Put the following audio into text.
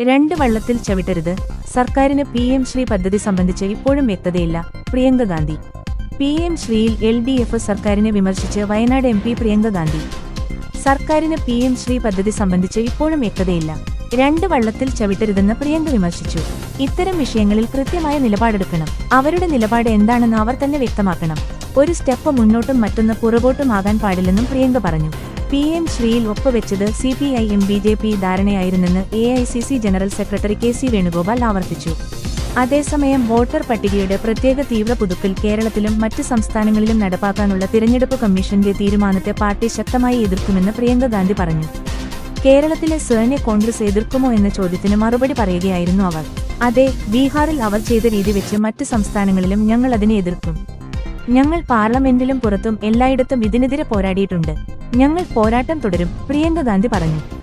രണ്ട് വള്ളത്തിൽ ചവിട്ടരുത്. സർക്കാരിന് പി എം ശ്രീ പദ്ധതി സംബന്ധിച്ച് ഇപ്പോഴും വ്യക്തതയില്ല. പ്രിയങ്ക ഗാന്ധി. പി എം ശ്രീയിൽ എൽ ഡി എഫ് സർക്കാരിനെ വിമർശിച്ച് വയനാട് എം പി പ്രിയങ്ക ഗാന്ധി. സർക്കാരിന് പി എം ശ്രീ പദ്ധതി സംബന്ധിച്ച് ഇപ്പോഴും വ്യക്തതയില്ല. രണ്ട് വള്ളത്തിൽ ചവിട്ടരുതെന്ന് പ്രിയങ്ക വിമർശിച്ചു. ഇത്തരം വിഷയങ്ങളിൽ കൃത്യമായ നിലപാടെടുക്കണം. അവരുടെ നിലപാട് എന്താണെന്ന് അവർ തന്നെ വ്യക്തമാക്കണം. ഒരു സ്റ്റെപ്പ് മുന്നോട്ടും മറ്റൊന്ന് പുറകോട്ടും ആകാൻ പാടില്ലെന്നും പ്രിയങ്ക പറഞ്ഞു. പി എം ശ്രീയിൽ ഒപ്പുവെച്ചത് C P I M B J P ധാരണയായിരുന്നെന്ന് A I C C general secretary K C Venugopal ആവർത്തിച്ചു. അതേസമയം വോട്ടർ പട്ടികയുടെ പ്രത്യേക തീവ്ര പുതുക്കിൽ കേരളത്തിലും മറ്റ് സംസ്ഥാനങ്ങളിലും നടപ്പാക്കാനുള്ള തിരഞ്ഞെടുപ്പ് കമ്മീഷന്റെ തീരുമാനത്തെ പാർട്ടി ശക്തമായി എതിർക്കുമെന്ന് പ്രിയങ്ക ഗാന്ധി പറഞ്ഞു. കേരളത്തിലെ സേനെ കോൺഗ്രസ് എതിർക്കുമോ എന്ന ചോദ്യത്തിന് മറുപടി പറയുകയായിരുന്നു അവർ. അതെ ബീഹാറിൽ അവർ ചെയ്ത രീതി വെച്ച് മറ്റ് സംസ്ഥാനങ്ങളിലും ഞങ്ങൾ അതിനെ എതിർക്കും. ഞങ്ങൾ പാർലമെന്റിലും പുറത്തും എല്ലായിടത്തും ഇതിനെതിരെ പോരാടിയിട്ടുണ്ട്. ഞങ്ങൾ പോരാട്ടം തുടരും പ്രിയങ്ക ഗാന്ധി പറഞ്ഞു.